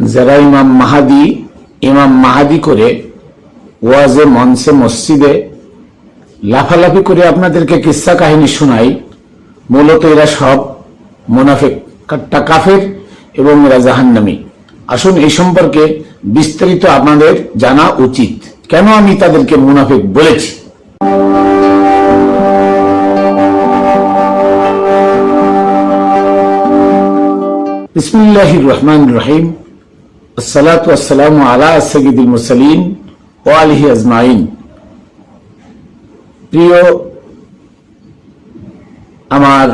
যারা ইমাম মাহাদি ইমাম মাহাদি করে ওয়াজে, মঞ্চে, মসজিদে লাফালাফি করে আপনাদেরকে কিস্সা কাহিনী শোনাই, মূলত এরা সব মোনাফেক কাফের এবং এরা জাহান্নামী। আসুন এই সম্পর্কে বিস্তারিত আপনাদের জানা উচিত। কেন আমি তাদেরকে মুনাফেক বলেছি? বিসমিল্লাহির রহমান রহিম। আমার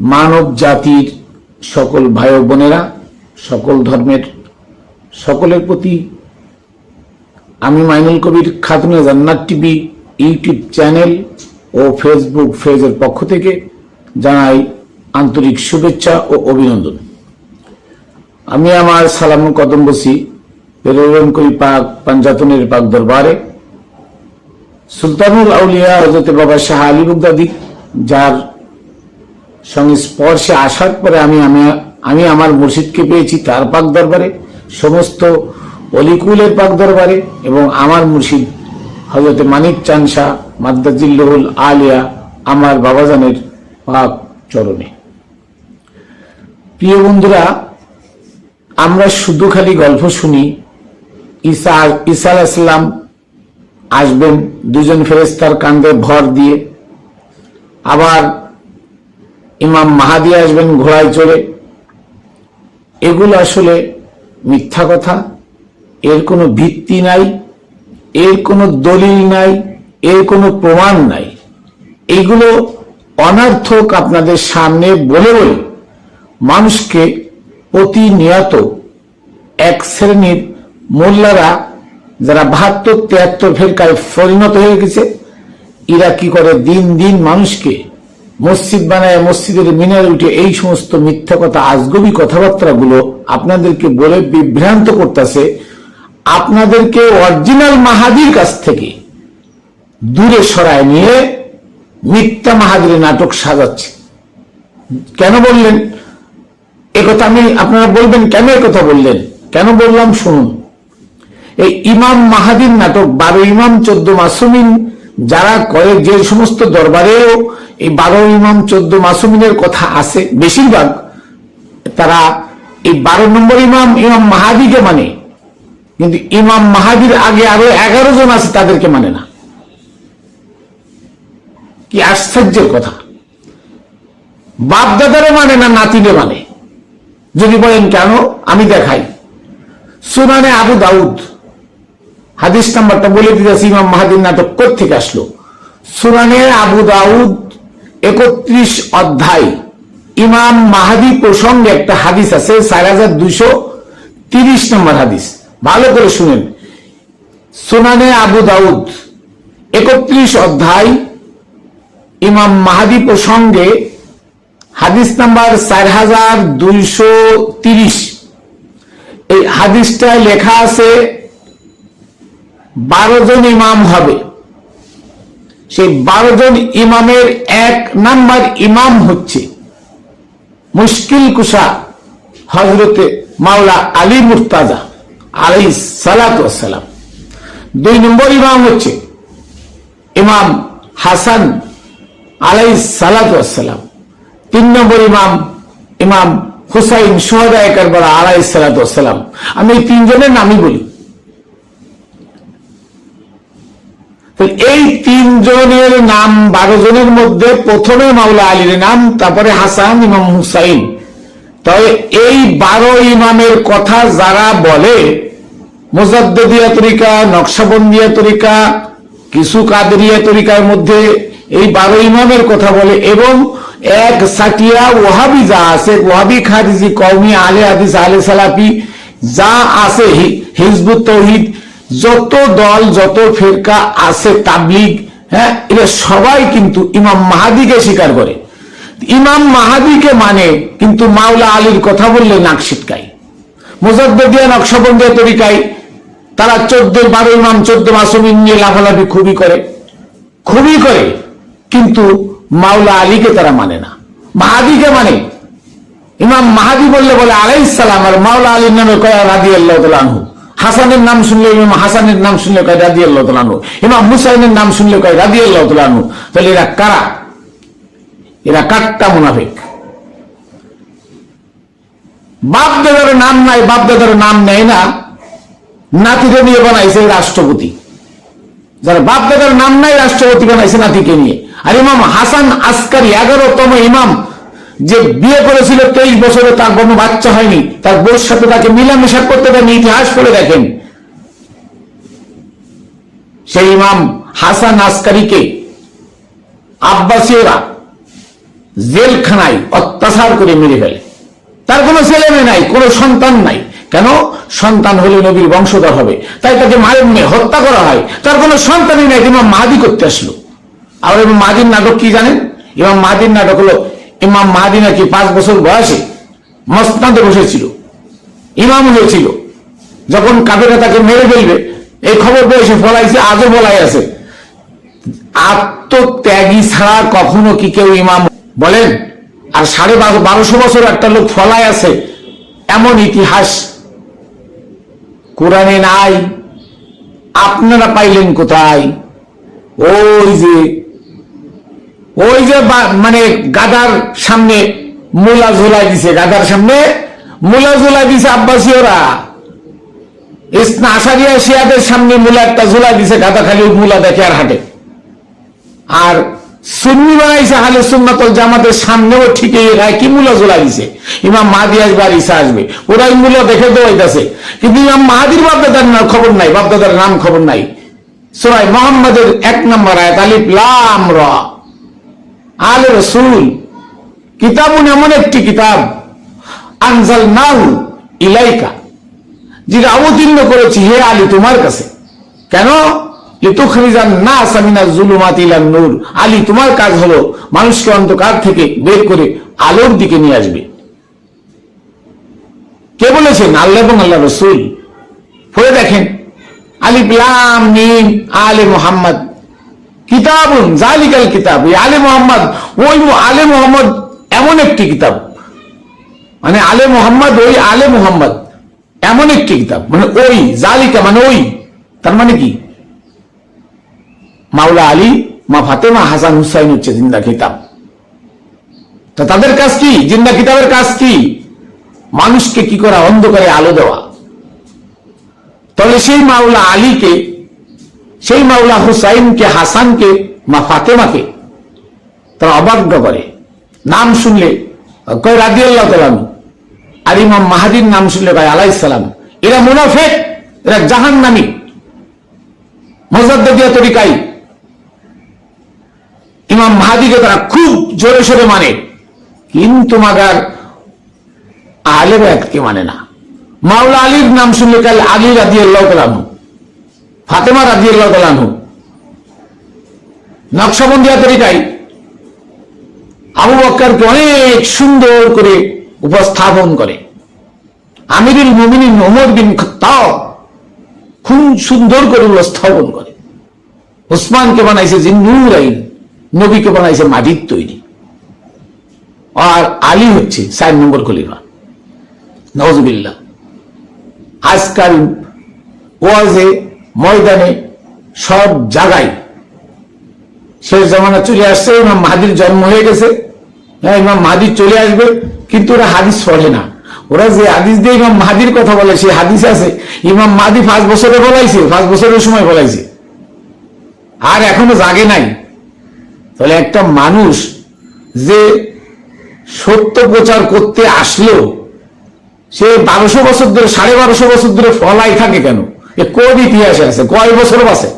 মানব জাতির সকল ভাই বোনেরা, সকল ধর্মের সকলের প্রতি আমি Mainul Kabir Khatune Jannat TV YouTube channel ও ফেসবুক পেজের পক্ষ থেকে জানাই আন্তরিক শুভেচ্ছা ও অভিনন্দন। আমি আমার সালাম কদম বসি প্রেরণ করি পাক পাঞ্জাতনের পাক দরবারে। সুলতানুল আউলিয়া হজরত বাবা শাহ আলী বুগদাদি, যার সঙ্গে স্পর্শে আসার পরে আমি আমি আমি আমার মুর্শিদকে পেয়েছি তার পাক দরবারে, সমস্ত অলিকুলের পাক দরবারে, এবং আমার মুর্শিদ হজরত মানিক চান শাহ মাদ্দাজিল্লুল আলিয়া, আমার বাবাজানের পাক চরণে। প্রিয় বন্ধুরা আমরা শুধু খালি গল্প শুনি, ঈসা ঈসা আলাইসাল্লাম আসবেন, দুজন ফেরেস্তার কান্দে ভর দিয়ে। আবার ইমাম মাহাদি আসবেন ঘোড়ায় চড়ে। এগুলো আসলে মিথ্যা কথা। এর কোনো ভিত্তি নাই, এর কোনো দলিল নাই, এর কোনো প্রমাণ নাই। এইগুলো অনার্থক আপনাদের সামনে বলে বলে মানুষকে প্রতিনিয়ত এক শ্রেণির মোল্লারা যারা বাহাত্তর, তিয়াত্তর ফেরকায় পরিণত হয়ে গেছে, এরা কি করে দিন দিন মানুষকে মসজিদ বানায়, মসজিদের মিনারে উঠে এই সমস্ত মিথ্যা কথা, আজগবি কথাবার্তাগুলো আপনাদেরকে বলে বিভ্রান্ত করতেছে, আপনাদেরকে অরিজিনাল মাহাদির কাছ থেকে দূরে সরায় নিয়ে মিথ্যা মাহাদির নাটক সাজাচ্ছে। কেন বললেন? একথা আমি, আপনারা বলবেন, কেন কথা বললেন? কেন বললাম, শুনুন। এই ইমাম মাহাদির নাটক, বারো ইমাম, চোদ্দ মাসুমিন, যারা করে যে সমস্ত দরবারেও এই বারো ইমাম, চোদ্দ মাসুমিনের কথা আছে, বেশিরভাগ তারা এই বারো নম্বর ইমাম ইমাম মাহাদিকে মানে। কিন্তু ইমাম মাহাদির আগে আরও এগারো জন আছে, তাদেরকে মানে না। কি আশ্চর্যের কথা। বাপ দাদারে মানে না নাতিনে মানে। যদি বলেন কেন, আমি দেখাই। সুনানে আবু দাউদ, হাদিস নাম্বারটা বলে দিতেছি, ইমাম মাহাদির নাটক থেকে আসলো? সুনানে আবু দাউদ একত্রিশ অধ্যায়, ইমাম মাহাদি প্রসঙ্গে একটা হাদিস আছে, চার হাজার দুইশো তিরিশ নম্বর হাদিস। ভালো করে শুনেন। সুনানে আবু দাউদ একত্রিশ অধ্যায়, ইমাম মাহাদি প্রসঙ্গে হাদিস নাম্বার চার হাজার দুইশো তিরিশ। এই হাদিসটায় লেখা আছে, বারো জন ইমাম হবে। সেই বারো জন ইমামের এক নাম্বার ইমাম হচ্ছে মুশকিল কুসা হজরতে মাওলা আলী মুর্তাজা আলাই সালাতাম দুই নম্বর ইমাম হচ্ছে ইমাম হাসান আলাই সালাতাম তিন নম্বর ইমাম ইমাম হুসাইন সোহদায় কারবালা আলাই সালাতাম আমি এই তিনজনের নামই বলি। এই তিনজনের নাম বারো জনের মধ্যে প্রথমে মাওলা আলীর নাম, তারপরে হাসান, ইমাম হুসাইন। তবে এই বারো ইমামের কথা যারা বলে মোজাদ্দিয়া তরিকা, নকশাবন্দিয়া তরিকা, কিছু কাদরিয়া তরিকার মধ্যে এই বারো ইমামের কথা বলে এবং এক সাটিয়া ওহাবি যা আছে ওহাবি খাদিজি কৌমি আলে হাদিস আলে সালাফি যা আছে হিজবুত তৌহিদ যত দল যত ফেরকা আছে তাবলিগ হ্যাঁ এরা সবাই কিন্তু ইমাম মাহাদিকে স্বীকার করে ইমাম মাহাদিকে মানে কিন্তু মাওলা আলীর কথা বললে নাক ছিটকাই মুজদ্দিয়া নকশবন্দিয়া তরিকায় তারা চোদ্দ বারো ইমাম, চোদ্দ মাসুমিন নিয়ে লাফালাফি খুবই করে। খুবই করে। কিন্তু মাওলা আলীকে তারা মানে না। মাহাদিকে মানে। ইমাম মাহাদি বললে বলে আলাইসালাম আর মাওলা আলীর নামে কয়া রাদি আল্লাহ হাসানের নাম শুনলে ইমাম, হাসানের নাম শুনলে কয় রাদি আল্লাহ ইমাম হুসাইনের নাম শুনলে কয় রাদি আল্লাহ আনহু। তাহলে এরা কারা? এরা কাট্টা মুনাফিক। বাপ দাদার নাম নাই বাপ দাদার নাম নেয় না। নাতিকে নিয়ে বানাইছে রাষ্ট্রপতি। যারা বাপ দাদার নাম নাই, রাষ্ট্রপতি বানাইছে নাতিকে নিয়ে। আর ইমাম হাসান আসকারি, এগারোতম ইমাম, যে বিয়ে করেছিল তেইশ বছরে, তার কোনো বাচ্চা হয়নি, তার বউর সাথে তাকে মিলামেশা করতে দেন ইতিহাস করে দেখেন। সেই ইমাম হাসান আসকারিকে আব্বাসীয়রা জেলখানায় অত্যাচার করে মেরে ফেলে। তার কোনো ছেলে মেয়ে নাই, কোনো সন্তান নাই। কেন? সন্তান হলে নবীর বংশধর হবে। তাই তাকে মায়ের মেয়ে হত্যা করা হয়। তার কোনো সন্তানই নাই, ইমাম মাহাদি করতে আসলো। আর ইমাম মাহাদির নাটক কি জানেন? ইমাম মাহাদির নাটক হলো, ইমাম মাহাদি নাকি পাঁচ বছর বয়সে মসনাদে বসেছিল, ইমাম হয়েছিল যখন কাবেরা তাকে মেরে ফেলবে, এই খবর পেয়েছে ফলাইছে আজও বলাই আছে। আত্মত্যাগী ছাড়া কখনো কি কেউ ইমাম? বলেন, আর সাড়ে বারো- বারোশো বছর একটা লোক ফলায় আছে, এমন ইতিহাস। কোরআনে নাই, আপনারা পাইলেন কোথায়? ওই যে ওই যে মানে গাদার সামনে মুলা ঝোলাই দিছে, গাদার সামনে মুলা ঝোলাই দিছে আব্বাসীয়রা ইসনা আশারিয়া শিয়াদের সামনে মুলা একটা ঝোলাই দিছে, গাদা খালি মুলা দেখে আর হাঁটে। আর সুন্নি বানাইছে হালে সুন্নাতল জামাতের সামনেও ঠিক এই একই মূল্য ঝোলা দিছে। ইমাম মাহাদি আসবে আর ঈসা আসবে। ওরাই মূল্য দেখে দৌড়াইতেছে। কিন্তু ইমাম মাহাদির বাপদাদার খবর নাই, বাপদাদার নাম খবর নাই। সোরাই মোহাম্মদের এক নম্বর আয়াত, আলিফ লাম র। আল রসুল, কিতাবুন এমন একটি কিতাব আনজাল নাউ ইলাইকা যেটা অবতীর্ণ করেছি হে আলী তোমার কাছে। কেন? আলী তোমার কাজ হলো মানুষকে অন্ধকার থেকে বের করে আলোর দিকে নিয়ে আসবে। কে বলেছেন? আল্লাহ এবং আল্লাহ রসুল। পড়ে দেখেন, আলিফ লাম মিম, আলে মোহাম্মদ কিতাবুন, জালিকাল কিতাব। আলে মোহাম্মদ, ওই আলে মোহাম্মদ এমন একটি কিতাব। মানে আলে মোহাম্মদ, ওই আলে মোহাম্মদ এমন একটি কিতাব। মানে ওই, জালিকা মানে ওই। তার মানে কি? মাওলা আলী, মা ফাতেমা হাসান হুসাইন হচ্ছে জিন্দা কিতাব। তো তাদের কাজ কি? জিন্দা কিতাবের কাজ কি? মানুষকে কি করা, অন্ধকারে আলো দেওয়া। তাহলে সেই মাওলা আলীকে সেই মাওলা হুসাইনকে, হাসানকে, মা ফাতেমাকে তারা অবাধ্য করে। নাম শুনলে, কয় রাদি আল্লাহ তালাম আর ইমাম মাহাদির নাম শুনলে কয় আলাই সালাম। এরা মুনাফেক, এরা জাহান নামী মজাদ্দিয়া তরিকাই ইমাম মাহাদিকে তারা খুব জোরে সোরে মানে। কিন্তু মাগার আহলে ব্যাগকে মানে না। মাওলা আলীর নাম শুনলে কাল আলী রাজি আল্লাহ তালানু ফাতেমা রাজি আল্লাহ তালানু নকশাবন্দিয়া তরিকায় আবু বক্করকে অনেক সুন্দর করে উপস্থাপন করে। আমিরুল মুমিনিন ওমর বিন খত্তাব খুব সুন্দর করে উপস্থাপন করে। ওসমানকে বানাইছে যে নূর আইন, নবীকে বানাইছে মাটির তৈরি। আর আলী হচ্ছে চার নম্বর খলিফা। নজবিল্লা আজকাল ওয়াজে ময়দানে সব জায়গায় শেষ জামানা চলে আসছে, ইমাম মাহাদির জন্ম হয়ে গেছে। হ্যাঁ ইমাম মাহাদির চলে আসবে, কিন্তু ওরা হাদিস পড়ে না। ওরা যে হাদিস দিয়ে ইমাম মাহাদির কথা বলে, সেই হাদিস আছে, ইমাম মাহাদি পাঁচ বছরে বলাইছে, পাঁচ বছরের সময় বলাইছে। আর এখনও জাগে নাই। তাহলে একটা মানুষ যে সত্য প্রচার করতে আসলো সে বারোশো বছর ধরে, সাড়ে বারোশো বছর ধরে ফলাই থাকে কেন? কোন ইতিহাসে আছে, কয় বছরও বাসে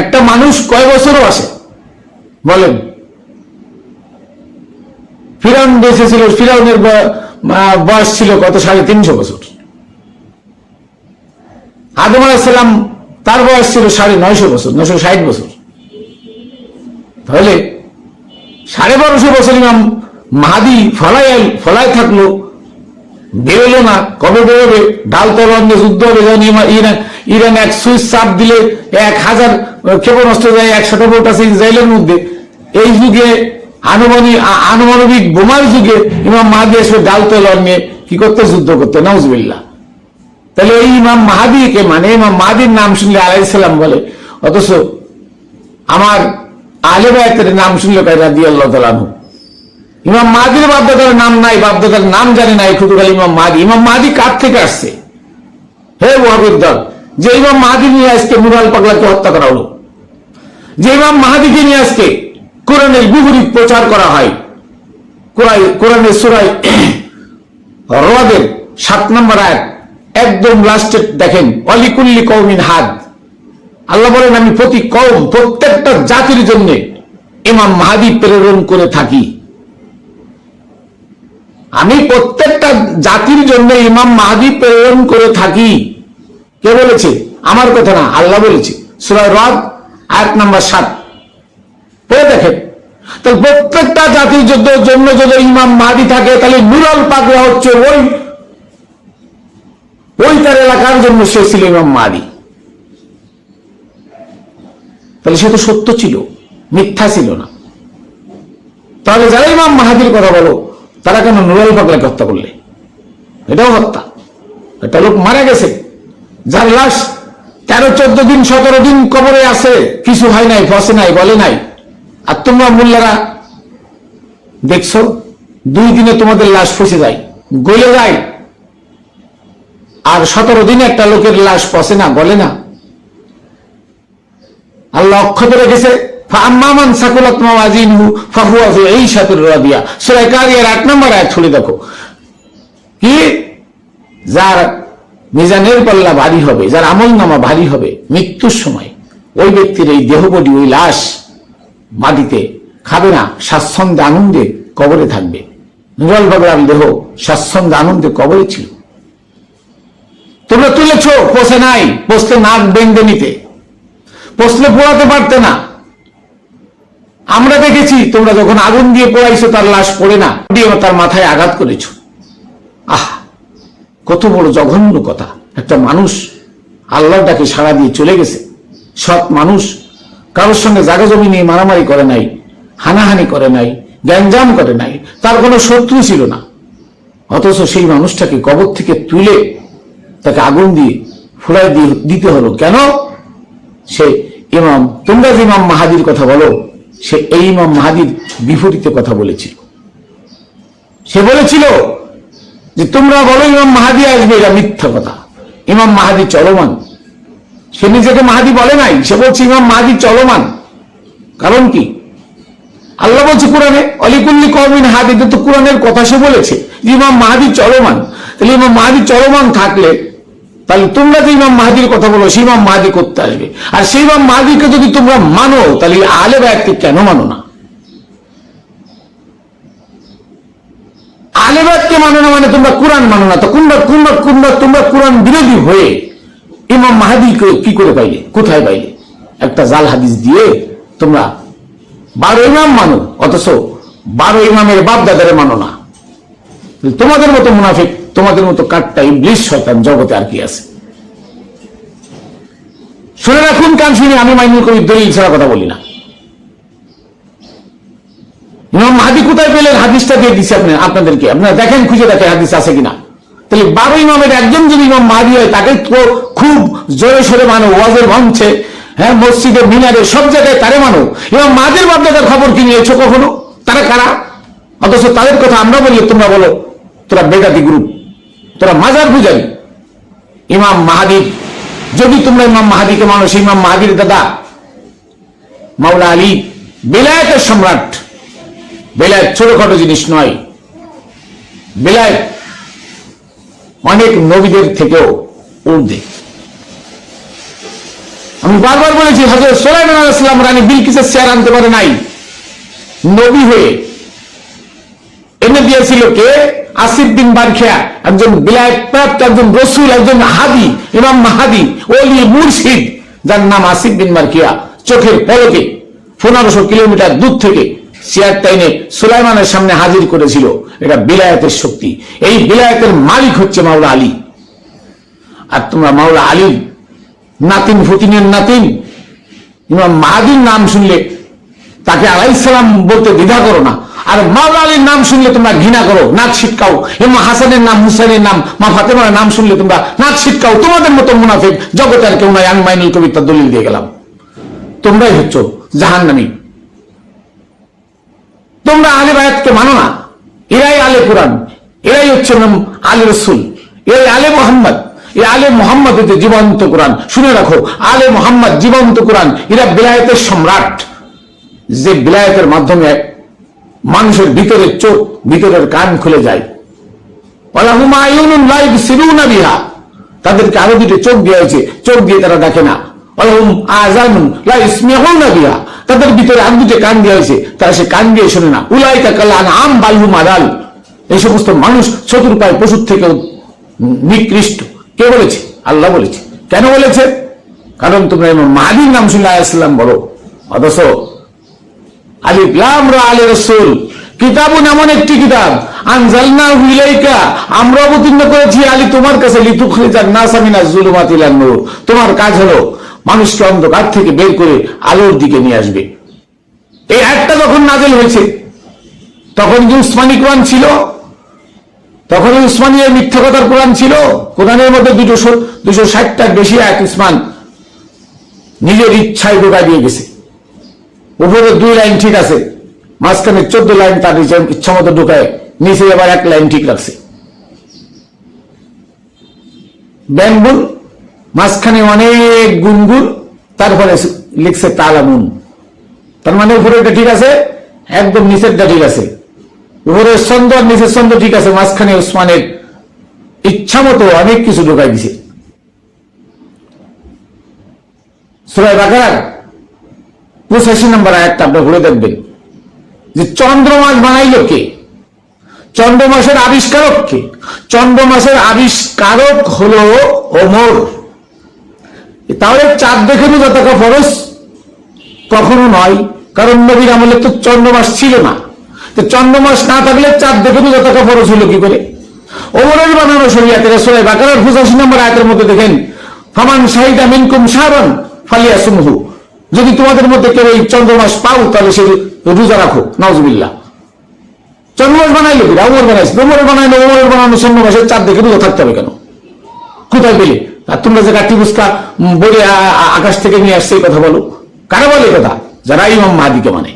একটা মানুষ কয় বছরও আসে? বলেন। ফিরাউন বেঁচে ছিল ফিরাউনের বয়স ছিল কত? সাড়ে তিনশো বছর। আদম আলাহিসাল্লাম তার বয়স ছিল সাড়ে নয়শো বছর, নয়শো ষাট বছর। তাহলে সাড়ে বারোশো বছর ইমাম মাহাদি ফলাই ফলায় থাকল বেরোলো না। কবে বেরোবে? ডাল তলোয়ার যুদ্ধ হবে যেমন ইরান ইরান এক সুইচ চাপ দিলে এক হাজার ক্ষেপণাস্ত্র যায় একশোটা বোট আছে ইসরায়েলের মধ্যে। এই যুগে আনুমানিক আনুমানবিক বোমার যুগে ইমাম মাহাদি আসবে ডাল তলোয়ার নিয়ে কি করতে? যুদ্ধ করতে, নাউজবিল্লাহ। তাহলে এই ইমাম মাহাদিকে মানে ইমাম মাহাদির নাম শুনলে আলাইসাল্লাম বলে। অথচ আমার আলেবায়তের নাম শুনলে দিয়ে আল্লাহ তালানু ইমাম মাহাদির বাপদাদার নাম নাই, বাপদাদার নাম জানে না খালি ইমাম মাহাদি ইমাম মাহাদি কার থেকে আসছে? হে ওয়াহাবের দল যে ইমাম মাহাদি নিয়ে আজকে মুরাল পাগলাকে হত্যা করা হলো, যে ইমাম মাহাদিকে নিয়ে আজকে কোরআনের বিপরীত প্রচার করা হয় কোরআন কোরআনের সুরাই রদের সাত নম্বর আয়াত, একদম লাস্টে দেখেন, অলিকুল্লি কৌমিন হাদ। আল্লাহ বলেন, আমি প্রতি কৌম প্রত্যেকটা জাতির জন্য ইমাম মাহাদি প্রেরণ করে থাকি। আমি প্রত্যেকটা জাতির জন্য ইমাম মাহাদি প্রেরণ করে থাকি। কে বলেছে? আমার কথা না, আল্লাহ বলেছে। সুরায় রদ, আয়াত নাম্বার সাত। পড়ে দেখেন। তাহলে প্রত্যেকটা জাতির জন্য যদি ইমাম মাহাদি থাকে, তাহলে নুরাল পাগলা হচ্ছে ওই ওই তার এলাকার জন্য সে ছিল ইমাম মাহাদি। তাহলে সে তো সত্য ছিল, মিথ্যা ছিল না। তাহলে যারা ইমাম মাহাদির কথা বলো তারা কেন নুরাল পাগলাকে হত্যা করলে? এটাও হত্যা। একটা লোক মারা গেছে। যার লাশ তেরো, চোদ্দ দিন, সতেরো দিন কবরে আছে। কিছু হয় নাই ফসে নাই, বলে নাই। আর তোমরা মোল্লারা দেখছ, দুই দিনে তোমাদের লাশ ফসে যায়, গলে যায়। আর সতেরো দিনে একটা লোকের লাশ পচে না, বলে না। আল্লাহ অক্ষত রেখেছে সাকুলাত মাওয়াজিনহু ফাহুয়া ফি ঈশাতির রাদিয়া সূরা কারিয়ার 8 নম্বর দেখো। কি? যার মিজানের পাল্লা ভারী হবে, যার আমল নামা ভারী হবে মৃত্যুর সময়, ওই ব্যক্তির এই দেহবডি, ওই লাশ মাটিতে খাবে না, স্বাচ্ছন্দ্য আনন্দে কবরে থাকবে। নুরাল বাগরাম দেহ স্বাচ্ছন্দ্য আনন্দে কবরে ছিল। তোমরা তুলেছ, পোষে নাই, পোষতে নাক বেঁধে নিতে পোষলে পোড়াতে পারতে না। আমরা দেখেছি, তোমরা যখন আগুন দিয়ে পোড়াইছো, তার লাশ পড়ে না। দিয়ে তার মাথায় আঘাত করেছ। আহ, কত বড় জঘন্য কথা। একটা মানুষ আল্লাহর ডাকে সাড়া দিয়ে চলে গেছে। সৎ মানুষ, কারোর সঙ্গে জায়গা জমি নিয়ে মারামারি করে নাই, হানাহানি করে নাই, গ্যাঞ্জাম করে নাই, তার কোনো শত্রু ছিল না। অথচ সেই মানুষটাকে কবর থেকে তুলে তাকে আগুন দিয়ে ফুলাই দিয়ে দিতে হলো। কেন? সে ইমাম, তোমরা যে ইমাম মাহাদির কথা বলো সে এই ইমাম মাহাদির বিপরীতে কথা বলেছিল। সে বলেছিল যে, তোমরা বলো ইমাম মাহাদি আসবে, এটা মিথ্যা কথা। ইমাম মাহাদি চলমান। সে নিজেকে মাহাদি বলে নাই, সে বলছে ইমাম মাহাদি চলমান। কারণ কি? আল্লাহ বলছে কোরআনে, অলিকুল্লি কমিন হাদি তো কোরআনের কথা সে বলেছে ইমাম মাহাদি চলমান। তাহলে ইমাম মাহাদি চলমান থাকলে তাহলে তোমরা যে ইমাম মাহাদির কথা বলো, সেই ইমাম মাহাদি করতে আসবে। আর সেই ইমাম মাহাদিকে যদি তোমরা মানো, তাহলে আলে ব্যক্তি কেন মানো না? আলেবাদকে মানো না মানে তোমরা কোরআন মানো না। তো কোনবা কোনবা কোনবা তোমরা কোরআন বিরোধী হয়ে ইমাম মাহাদি কি করে পাইলে? কোথায় পাইলে? একটা জাল হাদিস দিয়ে তোমরা বারো ইমাম মানো, অথচ বারো ইমামের বাপ দাদারে মানো না। তোমাদের মতো মুনাফিক তোমাদের মতো কাঠটা ইংলিশ শয়তান জগতে আর কি আছে? শুনে রাখুন, কান শুনে আমি মাইনুল কবির দলিল ছাড়া কথা বলি না। মাহাদি কোথায় পেলেন? হাদিসটা দিয়ে দিচ্ছে আপনি আপনাদেরকে। আপনারা দেখেন, খুঁজে দেখেন হাদিস আছে কিনা। তাহলে বারো ইমামের একজন যদি ইমাম মাহাদি হয়, তাকে তো খুব জোরে সোরে মানো, ওয়াজের মঞ্চে হ্যাঁ মসজিদে, মিনারে, সব জায়গায় তারে মানো। ইমাম মাহাদির বাপদাদার খবর কি নিয়েছো কখনো? তারা কারা? অথচ তাদের কথা আমরা বললে তোমরা বলো, তোরা বেদাতি গ্রুপ তোরা মাজার পূজারি। ইমাম মাহাদির, যদি তোমরা ইমাম মাহাদিকে মানো সেই ইমাম মাহাদির দাদা, মাওলা আলী, বেলায়েতের সম্রাট। বেলায়েত ছোটখাটো জিনিস নয়। বেলায়েত অনেক নবীদের থেকেও ঊর্ধ্বে। আমি বারবার বলেছি হজরত সোলাইমান আলাইসালাম রানী বিলকিসের চেয়ার আনতে পারে নাই। নবী হয়ে এনে দিয়েছিল কে? আসিফ বিন বারখিয়া, একজন বিলায়ত প্রাপ্ত, একজন রসুল, একজন হাদি, ইমাম মাহাদি, ওলি, মুর্শিদ, যার নাম আসিফ বিন চোখের পলকে পনেরোশো কিলোমিটার দূর থেকে চেয়ার টাইনে সুলাইমানের সামনে হাজির করেছিল। এটা বিলায়তের শক্তি। এই বিলায়তের মালিক হচ্ছে মাওলা আলী। আর তোমরা মাওলা আলী নাতিন, ফতিনের নাতিন, ইমাম মাহাদির নাম শুনলে তাকে আলাইসালাম বলতে দ্বিধা করো না। আর মাওলা আলীর নাম শুনলে তোমরা ঘৃণা করো, নাক ছিটকাও। এমা হাসানের নাম, হুসাইনের নাম, মা ফাতেমার নাম শুনলে তোমরা নাক ছিটকাও। তোমাদের মতো মুনাফিক জগতে আর কেউ নাই। আমি মাইনুল কবিতা দলিল দিয়ে গেলাম। তোমরাই হচ্ছ জাহান্নামী। তোমরা আলে বায়াতকে মানো না। এরাই আলে কোরআন। এরাই হচ্ছে নাম আলে রসুল। এরাই আলে মোহাম্মদ। এ আলে মোহাম্মদ হচ্ছে জীবন্ত কোরআন। শুনে রাখো, আলে মোহাম্মদ জীবন্ত কোরআন। এরা বিলায়তের সম্রাট। যে বিলায়তের মাধ্যমে মানুষের ভিতরের চোখ ভিতরের কান খুলে যায়। তাদেরকে আরও দুটো চোখ দেওয়া হয়েছে। চোখ দিয়ে তারা দেখে না। তাদের ভিতরে আর দুটো কান দেওয়া হয়েছে। তারা সে কান দিয়ে শোনে না। উলাইকা কাল আনআম বালহুম আদাল এই সমস্ত মানুষ চতুর্পায় পশুর থেকে নিকৃষ্ট। কে বলেছে? আল্লাহ বলেছে। কেন বলেছে? কারণ তোমরা মাহাদির নাম শুনলে আলাইসাল্লাম বলো। অথচ তোমার কাজ হলো, মানুষকে অন্ধকার থেকে বের করে আলোর দিকে নিয়ে আসবে। এই একটা যখন নাজেল হয়েছে, তখন কি উসমানী কোরআন ছিল? তখন এই উসমানীয় মিথ্যা কথার কোরআন ছিল? কোরআনের মধ্যে দুটো দুশো ষাটটার বেশি এক উসমান নিজের ইচ্ছায় ঢোকা দিয়ে গেছে। উপরে দুই লাইন ঠিক আছে, মাঝখানে চোদ্দ লাইন তার নিজের ইচ্ছা মতো ঢুকায়, নিচে আবার এক লাইন ঠিক রাখছে। ব্যাঙ্গুল মাঝখানে অনেক গুনগুন, তারপরে লিখছে তালামুন। তার মানে উপরেটা ঠিক আছে, একদম নিচেরটা ঠিক আছে। উপরের ছন্দ আর নিচের ছন্দ ঠিক আছে, মাঝখানে উসমানের ইচ্ছা মতো অনেক কিছু ঢুকাই দিছে। সুরাই বাকার পঁচাশি নম্বর আয়াতটা আপনি ঘুরে দেখবেন। যে চন্দ্রমাস বানাইল কে? চন্দ্রমাসের আবিষ্কারক কে? চন্দ্রমাসের আবিষ্কারক হলো ওমর। তাহলে চাঁদ দেখে বোঝা থাকা ফরস কখনো নয়। কারণ নবীর আমলে তো চন্দ্রমাস ছিল না। তো চন্দ্রমাস না থাকলে চাঁদ দেখে বোঝা থাকা ফরস হলো কি করে? ওমরের বানানো শরিয়াতে রসুলাই বাকার পঁচাশি নম্বর আয়াতের মধ্যে দেখেন, ফামান শাহিদা মিনকুম সাবান ফালিয়া সুমহু যদি তোমাদের মধ্যে কেউ এই চন্দ্রমাস পাও, তাহলে সে রোজা রাখো নজবিল্লা চন্দ্রমাস বানাইলো কি? ওমর বানাইছে। ওমর বানাইলো ওমরের বানানো চন্দ্রমাসের চাঁদ দেখে রোজা থাকতে হবে কেন? কোথায় পেলে? আর তোমরা যে কাটি বুস্কা বলে আকাশ থেকে নিয়ে আসছে, এই কথা বলো। কারা বলে কথা? যারা ইমাম মাহাদিকে মানে।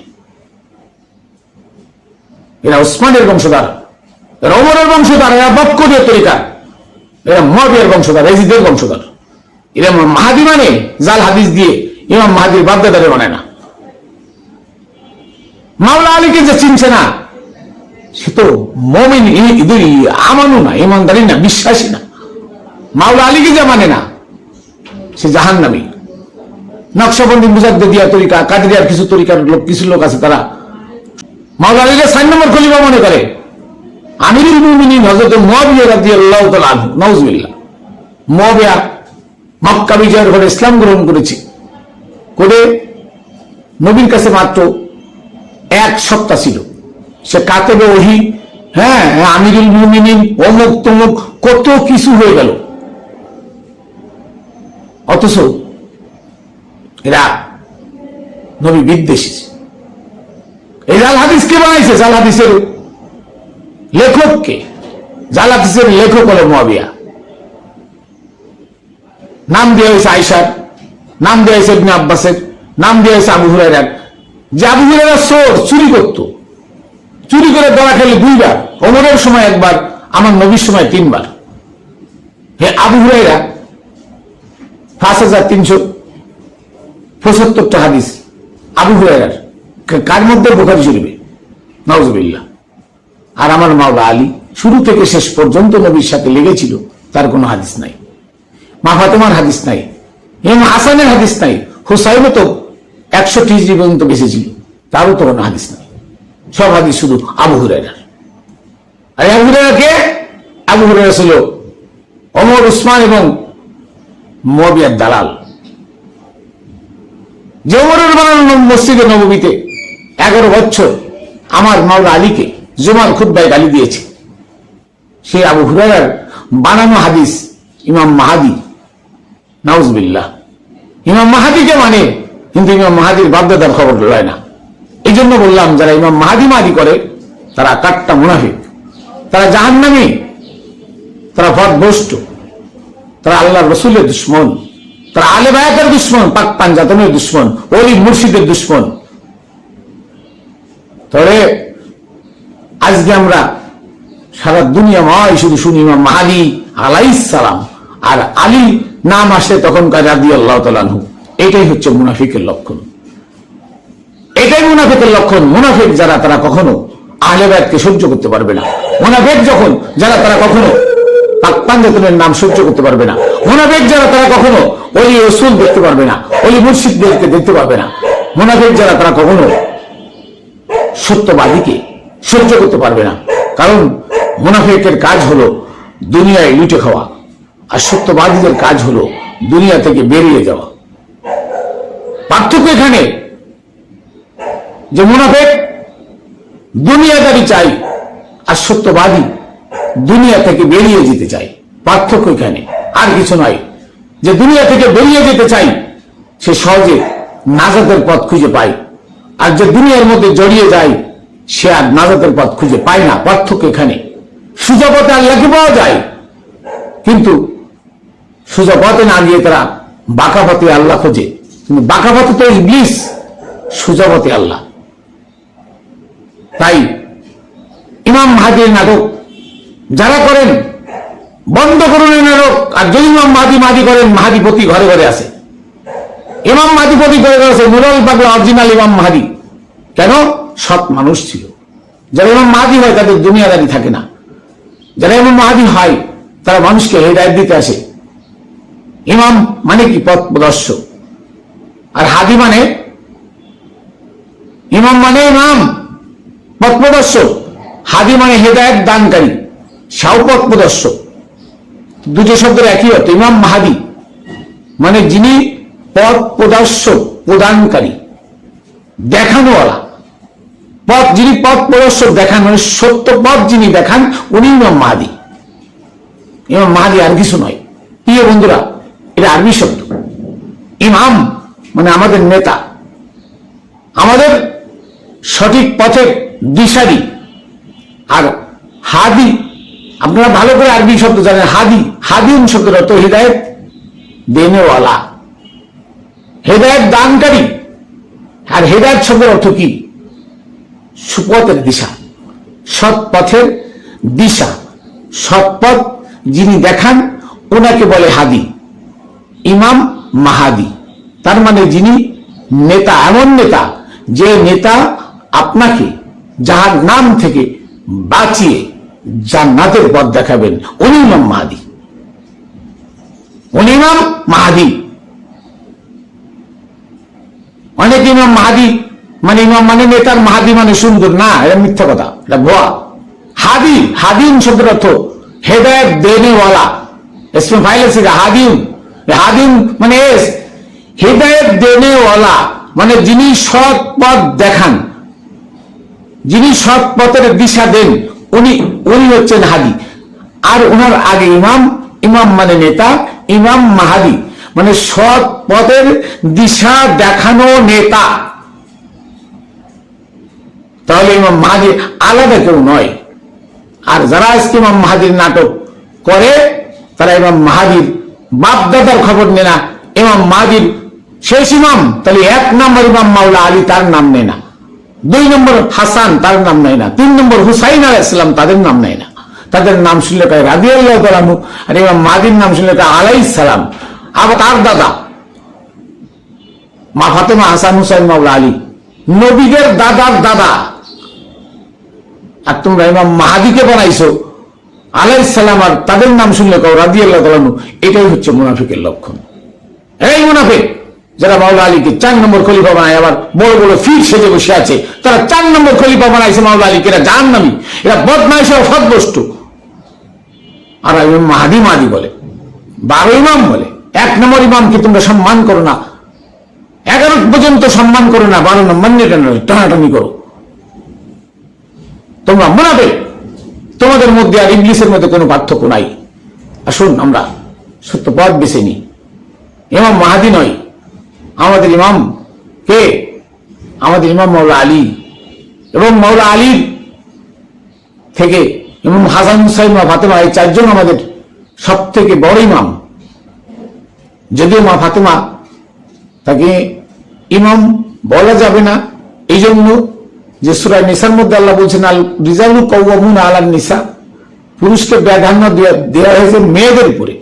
এরা ওসমানের বংশধর। এরা ওমরের বংশধর, এরা বক্করীয় তরিকা। এরা মহাবিয়ার বংশধর, এজিদের বংশধর। এরা মাহাদি মানে জাল হাদিস দিয়ে ইমাম মাহাদির বাদ্দাদারে মানে না। মাওলা আলীকে যে চিনছে না, সে তো মমিন আমানু না, ইমানদারি না, বিশ্বাসী না। মাওলা আলীকে যে মানে না, সে জাহান নামী নকশাবন্দি মুজাদ্দে দিয়া তরিকা, কাদিরিয়ার কিছু তরিকার লোক, কিছু লোক আছে তারা। মাওলা আলীকে সাইন নম্বর খলিফা মনে করে, আমিরুল মুমিনিন হযরত মুয়াবিয়া রাদিয়াল্লাহু তাআলা আনহু, নাউজুবিল্লাহ। মুয়াবিয়া মক্কা বিজয়ের পরে ইসলাম গ্রহণ করেছে। করে নবীর কাছে মাত্র এক সপ্তাহ ছিল। সে কাতেবে ওহি হ্যাঁ আমিরুল মুমিনিন, অমুক তমুক, কত কিছু হয়ে গেল। অথচ এরা নবী বিদ্বেষী। এই জাল হাদিস কে বানাইছে? জাল হাদিসের লেখককে জাল হাদিসের লেখক হলো মুয়াবিয়া। নাম দেওয়া হয়েছে আয়সার নাম দেওয়া হয়েছে ইবনে আব্বাসের, নাম দেওয়া হয়েছে আবু হুরাইরার যে আবু হুরাইরা চোর, চুরি করত। চুরি করে ধরা খেলে দুইবার, অমরের সময় একবার, আমার নবীর সময় তিনবার। হে আবু হুরাইরা পাঁচ হাজার তিনশো পঁচাত্তরটা হাদিস আবু হুরাইরার কার মধ্যে? বোখারি শরীফে। নওয়াজবিল্লাহ আর আমার মাওলা আলী, শুরু থেকে শেষ পর্যন্ত নবীর সাথে লেগেছিল, তার কোনো হাদিস নাই। মা ফাতেমার হাদিস নাই। এম হাসানের হাদিস নাই, হুসাইনও তো একশো হিজড়ি পর্যন্ত বেঁচে ছিল তারও তো কোনো হাদিস নাই। সব হাদিস শুধু আবু হুরাইরার আর আবু হুরাইরা কে? আবু হুরাইরা ছিল অমর উসমান এবং মবিয়ার দালাল। যে ওমরের বানানো মসজিদে নবমীতে এগারো বছর আমার মাওলা আলীকে জুমার খুদ্ায় গালি দিয়েছে। সে আবু হুরাইরার বানানো হাদিস ইমাম মাহাদি, নাউজবিল্লাহ। ইমাম মাহাদিকে মানে কিন্তু ইমাম মাহাদির বাপদাদার খবর লয় না। এই জন্য বললাম, যারা ইমাম মাহাদি মাহাদি করে, তারা কাট্টা মুনাফিক। তারা জাহান্নামী। তারা ভটভষ্ট তারা আল্লাহ রসুলের দুশ্মন। তারা আলে বায়াতের দুশ্মন, পাক পাঞ্জাতনের দুশ্মন অলি মুর্শিদের দুশ্মন। তবে আজকে আমরা সারা দুনিয়া ময় শুধু শুনি ইমাম মাহাদি আলাইস সালাম। আর আলী নাম আসে তখনকার রাদি আল্লাহ তালানহু এটাই হচ্ছে মুনাফিকের লক্ষণ। এটাই মুনাফিকের লক্ষণ। মুনাফিক যারা, তারা কখনো আহলেবাদকে সহ্য করতে পারবে না। মুনাফিক যখন, যারা, তারা কখনো পাকপাঞ্জাতনের নাম সহ্য করতে পারবে না। মুনাফিক যারা, তারা কখনো অলি রসুল দেখতে পারবে না অলি মুর্শিদদেরকে দেখতে পারবে না। মুনাফিক যারা, তারা কখনো সত্যবাদীকে সহ্য করতে পারবে না। কারণ মুনাফিকের কাজ হলো দুনিয়ায় লুটে খাওয়া। আর সত্যবাদীদের কাজ হলো দুনিয়া থেকে বেরিয়ে যাওয়া। পার্থক্য এখানে যে মুনাফেক দুনিয়াদারি চাই আর সত্যবাদী দুনিয়া থেকে বেরিয়ে যেতে চাই পার্থক্য এখানে। আর কিছু নয়, যে দুনিয়া থেকে বেরিয়ে যেতে চাই সে সহজে নাজাতের পথ খুঁজে পায়। আর যে দুনিয়ার মধ্যে জড়িয়ে যায়, সে আর নাজাতের পথ খুঁজে পায় না। পার্থক্য এখানে। সুজা পথে আল্লাহকে পাওয়া যায়, কিন্তু সুজা পথে না গিয়ে তারা বাঁকা পথে আল্লাহ খোঁজে। কিন্তু বাঁকা পথে তো ইবলিস সুজা পথে আল্লাহ। তাই ইমাম মাহাদির নাটক যারা করেন, বন্ধ করুন এই নাটক। আর যদি ইমাম মাহাদি মাহাদি করেন, মাহাদিপতি ঘরে ঘরে আছে ইমাম মাহাদিপতি ঘরে ঘরে আছে নুরুল পাগলা অরিজিনাল ইমাম মাহাদি। কেন? সৎ মানুষ ছিল। যারা ইমাম মাহাদি হয়, তাদের দুনিয়াদারি থাকে না। যারা ইমাম মাহাদি হয়, তারা মানুষকে হেদায়ত দিতে আসে। ইমাম মানে কি পথ প্রদর্শক আর হাদি মানে? ইমাম মানে ইমাম, পথ প্রদর্শক হাদি মানে হেদায়ত দানকারী সাও পথ প্রদর্শক দুটো শব্দের একই অর্থ, ইমাম মাহাদি মানে যিনি পথ প্রদর্শক প্রদানকারী, দেখানোওয়ালা। পথ যিনি পথ প্রদর্শক দেখান মানে সত্য পথ যিনি দেখান, উনি ইমাম মাহাদি। ইমাম মাহাদি আর কিছু নয়। প্রিয় বন্ধুরা এটা আরবি শব্দ। ইমাম মানে আমাদের নেতা। আমাদের সঠিক পথের দিশারি। আর হাদি, আপনারা ভালো করে আরবি শব্দ জানেন। হাদি হাদিম শব্দের অর্থ হৃদায়ত দেনেওয়ালা। হেদায়ত দানকারী। আর হেদায়ত শব্দের অর্থ কি? সুপথের দিশা। সৎ পথের দিশা। সৎ পথ যিনি দেখান ওনাকে বলে হাদি। ইমাম মাহাদি। তার মানে যিনি নেতা, এমন নেতা যে নেতা আপনাকে যাহার নাম থেকে বাঁচিয়ে জান্নাতের পথ দেখাবেন। উনি ইমাম মাহাদি। উনি ইমাম মাহাদি। অনেক ইমাম মাহাদি মানে ইমাম মানে নেতার মাহাদি মানে সুন্দর। না, এটা মিথ্যা কথা। এটা ভুয়া। হাদি, হাদিম শব্দের অর্থ হেদায়ত দেনেওয়ালা। হাদিম। হাদিম মানে এস হেদায়ত দেনেওয়ালা মানে যিনি সৎ পথ দেখান, যিনি সৎ পথের দিশা দেন, উনি উনি হচ্ছেন হাদি। আর ওনার আগে ইমাম ইমাম মানে নেতা, ইমাম মাহাদি। মানে সৎ পথের দিশা দেখানো নেতা। তাহলে ইমাম মাহাদি আলাদা কেউ নয়। আর যারা আজকে ইমাম মাহাদির নাটক করে, তারা ইমাম মাহাদির বাপ দাদার খবর নেয় না, ইমাম মাহাদির শেষ ইমাম, তাহলে এক নম্বর ইমাম মাওলা আলী তার নাম নেয় না। দুই নম্বর হাসান তার নাম নেয় না। তিন নম্বর হুসাইন আলাহ ইসলাম তাদের নাম নেয় না। তাদের নাম শুনলে কয় রাবি আল্লাহ আর ইমাম মাহাদির নাম শুনলে কয় আলাই সালাম। আবার তার দাদা, মা ফাতেমা হাসান হুসাইন মাওলা আলী, নবীদের দাদার দাদা। আর তোমরা ইমাম মাহাদিকে বানাইছো। আলাইসাল্লাম আর তাদের নাম শুনলে কাউ রাদি আল্লাহ এটাই হচ্ছে মুনাফিকের লক্ষণ। এই মুনাফিক, যারা মাওলা আলীকে চার নম্বর খলিফা বানায়, আবার বড় বড় ফির সেজে বসে আছে, তারা চার নম্বর খলিফা বানাইছে মাওলা আলীকে, এরা জান নামি এরা বদমাইশ ও ফদবস্তু আর মাহাদি মাহাদি বলে, বারো ইমাম বলে, এক নম্বর ইমামকে তোমরা সম্মান করো না। এগারো পর্যন্ত সম্মান করো না, বারো নম্বর নিয়ে, টানাটানি করো। তোমরা মুনাফিক তোমাদের মধ্যে আর ইংলিশের মধ্যে কোনো পার্থক্য নাই। আসুন আমরা সত্য পথ বেছে নিই। ইমাম মাহাদি নয়, আমাদের ইমাম কে? আমাদের ইমাম মৌলা আলী। এবং মৌলা আলীর থেকে ইমাম হাসান হুসাইন মা ফাতেমা, এই চারজন আমাদের সব থেকে বড় ইমাম। যদিও মা ফাতেমা তাকে ইমাম বলা যাবে না এই জন্য যে সুরায় নিসার মধ্যে আল্লাহ বলছেন, আল রিজালু কৌমুন আলার নিসা পুরুষকে দেয়া- দেওয়া হয়েছে মেয়েদের উপরে।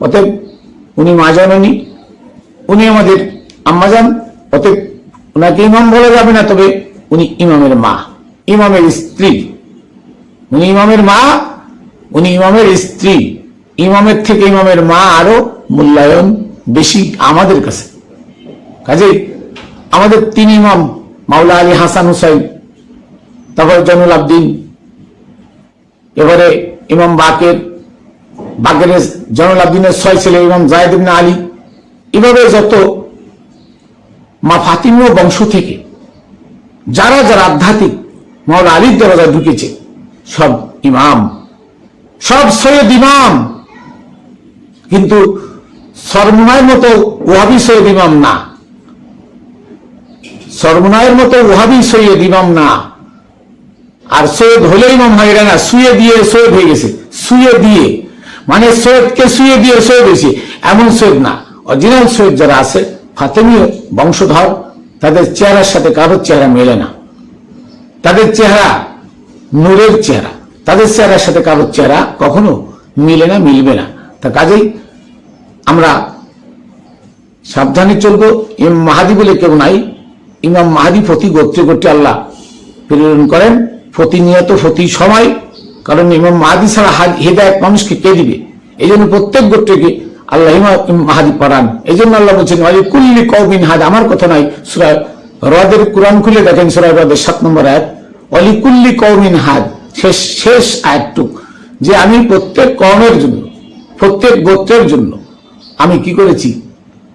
অতএব উনি মা জননী, উনি আমাদের আম্মাজান অতএব ওনাকে ইমাম বলা যাবে না, তবে উনি ইমামের মা, ইমামের স্ত্রী। উনি ইমামের মা, উনি ইমামের স্ত্রী। ইমামের থেকে ইমামের মা আরও মূল্যায়ন বেশি আমাদের কাছে। কাজে আমাদের তিন ইমাম মাওলা আলী হাসান হুসাইন তারপর জনুল আবদিন। এবারে ইমাম বাকের বাকের জনুল আবদিনের ছয় ছেলে, ইমাম জায়দ আলী। এভাবে যত মা ফাতিমীয় বংশ থেকে যারা যারা আধ্যাত্মিক, মাওলা আলীর দরজায় ঢুকেছে, সব ইমাম। সব সৈয়দ ইমাম। কিন্তু সরমনায়ের মতো ওহাবি সৈয়দ ইমাম না। সরমনায়ের মতো ওহাবি সৈয়দ ইমাম না। আর সৈয়দ হলে ইমাম হয় না, শুয়ে দিয়ে সৈয়দ হয়ে গেছে। শুয়ে দিয়ে। মানে সৈয়দকে শুয়ে দিয়ে সৈয়দ হয়েছে। এমন সৈয়দ না। অরিজিনাল সৈয়দ যারা আছে, ফাতেমীয় বংশধর, তাদের চেহারার সাথে কারোর চেহারা মেলে না। তাদের চেহারা নূরের চেহারা। তাদের চেহারার সাথে কারোর চেহারা কখনো মিলে না, মিলবে না। তা কাজেই আমরা সাবধানে চলবো। ইমাম মাহাদি বলে কেউ নাই। ইমাম মাহাদি প্রতি গোত্রে গোত্রে আল্লাহ প্রেরণ করেন। প্রতিনিয়ত, প্রতি সময়, কারণ ইমাম মাহাদি ছাড়া হাদ- হেদায়ত মানুষকে কে দিবে? এই জন্য প্রত্যেক গোত্রকে আল্লাহ ইমাম মাহাদি পড়ান এই জন্য আল্লাহ বলছেন কুল্লি কৌমিন হাদ। আমার কথা নয় সুরায় রদের কোরআন খুলে দেখেন সুরায় রদের সাত নম্বর আয়াত। অলি কুল্লি কৌমিন হাদ। শেষ শেষ আয়াতটুক। যে আমি প্রত্যেক কর্মের জন্য, প্রত্যেক গোত্রের জন্য আমি কি করেছি?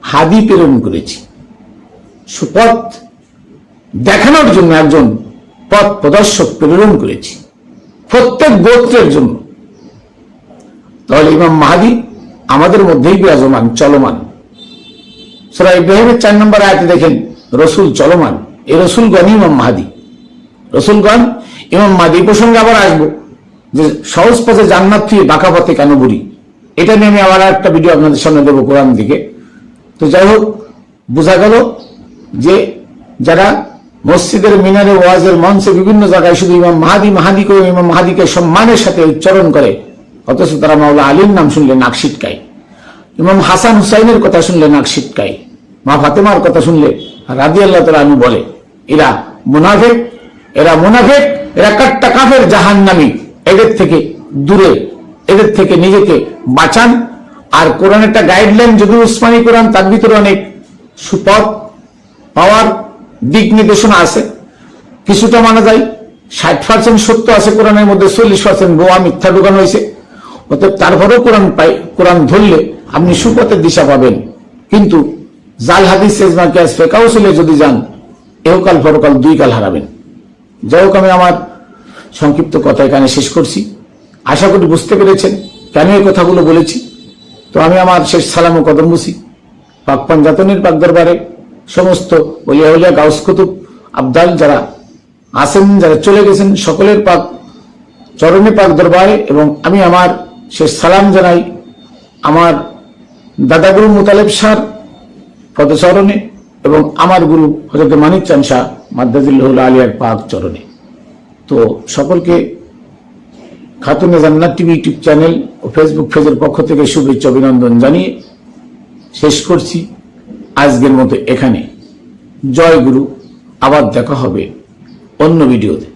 হাদি প্রেরণ করেছি। সুপথ দেখানোর জন্য একজন পথ প্রদর্শক প্রেরণ করেছি। প্রত্যেক গোত্রের জন্য। তাহলে ইমাম মাহাদি আমাদের মধ্যেই বিরাজমান, চলমান। সুরা ইব্রাহিমের চার নম্বর আয়াতে দেখেন, রসুল চলমান। এই রসুলগণ ইমাম মাহাদি। রসুলগণ, ইমাম মাহাদি প্রসঙ্গে আবার আসব যে সহজ পথে জান্নাত থেকে বাঁকা পথে কেন বুড়ি এটা নিয়ে আমি আবার একটা ভিডিও আপনাদের সামনে দেবো কোরআন দিকে। তো যাই হোক, বোঝা গেল যে যারা মসজিদের মিনারে ওয়াজের মঞ্চে বিভিন্ন জায়গায় শুধু ইমাম মাহাদি মাহাদি করে ইমাম মাহাদিকে সম্মানের সাথে উচ্চারণ করে, অথচ তারা মাওলা আলীর নাম শুনলে নাক ছিটকায়। ইমাম হাসান হুসাইনের কথা শুনলে নাক ছিটকায়। মা ফাতেমার কথা শুনলে রাজি আল্লাহ তালা আমি বলে, এরা মুনাফেক এরা মুনাফেক, এরা কাট্টা কাফের জাহান্নামী। এদের থেকে দূরে, এদের থেকে নিজেকে বাঁচান। আর কোরআন একটা গাইডলাইন যদি উসমানী কোরআন তার ভিতরে অনেক সুপথ পাওয়ার দিক নির্দেশনা আছে। কিছুটা মানা যায়, ষাট পার্সেন্ট সত্য আছে কোরআনের মধ্যে, চল্লিশ পার্সেন্ট গোয়া মিথ্যা ঢোকানো হয়েছে। অতএব তারপরেও কোরআন পাই, কোরআন ধরলে আপনি সুপথের দিশা পাবেন। কিন্তু জাল হাদিস সেজমা ক্যাস ফেকাউসলে যদি যান, এহকাল পরকাল দুই কাল হারাবেন। যাই হোক, আমি আমার সংক্ষিপ্ত কথা এখানে শেষ করছি। আশা করি বুঝতে পেরেছেন কেন এই কথাগুলো বলেছি। তো আমি আমার শেষ সালাম ও কদম বুঝি। পাক পাঞ্জাতনের পাক দরবারে সমস্ত অলিয়া উলিয়া গাউস কুতুব আবদাল যারা আসেন যারা চলে গেছেন, সকলের পাক, চরণে পাক দরবারে এবং আমি আমার শেষ সালাম জানাই আমার দাদা গুরু মুতালেব সার পদচরণে এবং আমার গুরু হজরত মানিক চান শাহ মাদ্দাজুল্লাহ আলিয়ার পাক চরণে। তো সকলকে Khatune Jannat TV YouTube channel ও ফেসবুক পেজের পক্ষ থেকে শুভেচ্ছা, অভিনন্দন জানিয়ে শেষ করছি। আজকের মতো এখানে। জয় গুরু আবার দেখা হবে অন্য ভিডিওতে।